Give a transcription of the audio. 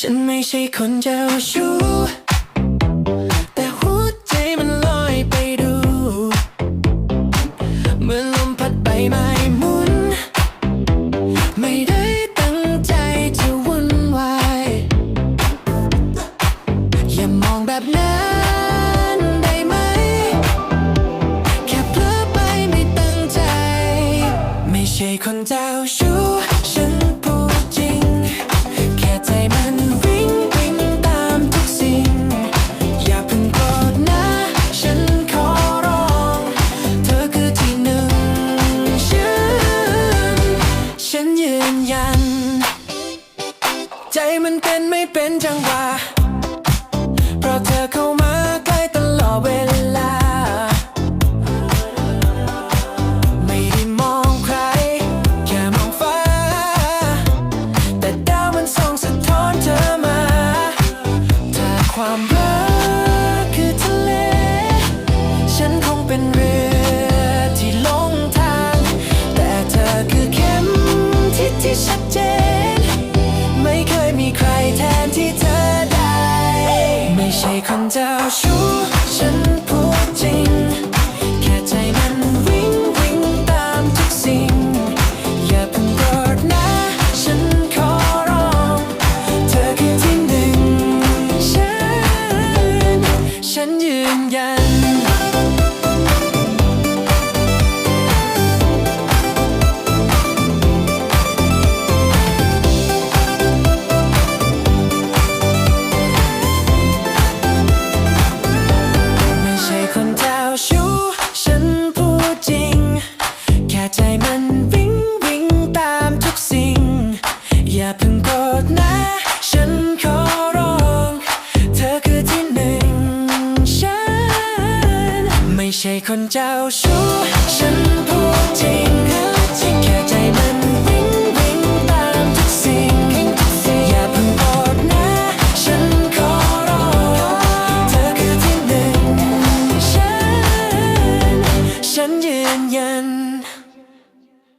ฉันไม่ใช่คนเจ้าชู้แต่หัวใจมันลอยไปดูเหมื่อลมพัดใบไม้หมุน ไม่ได้ตั้งใจจะวุ่นวายอย่ามองแบบนั้น ได้ไหม แค่เผลอไปไม่ตั้งใจ ไม่ใช่คนเจ้าชู้ มันเป็นไม่เป็นจังหวะ เพราะเธอเข้ามาใกล้ตลอดเวลา ใครแทนที่เธอได้ ไม่ใช่คนเจ้าชู้ อย่าเพิ่งโกรธนะ ฉันขอร้อง เธอคือที่หนึ่งฉัน ไม่ใช่คนเจ้าชู้ ฉันพูดจริงแค่ใจมัน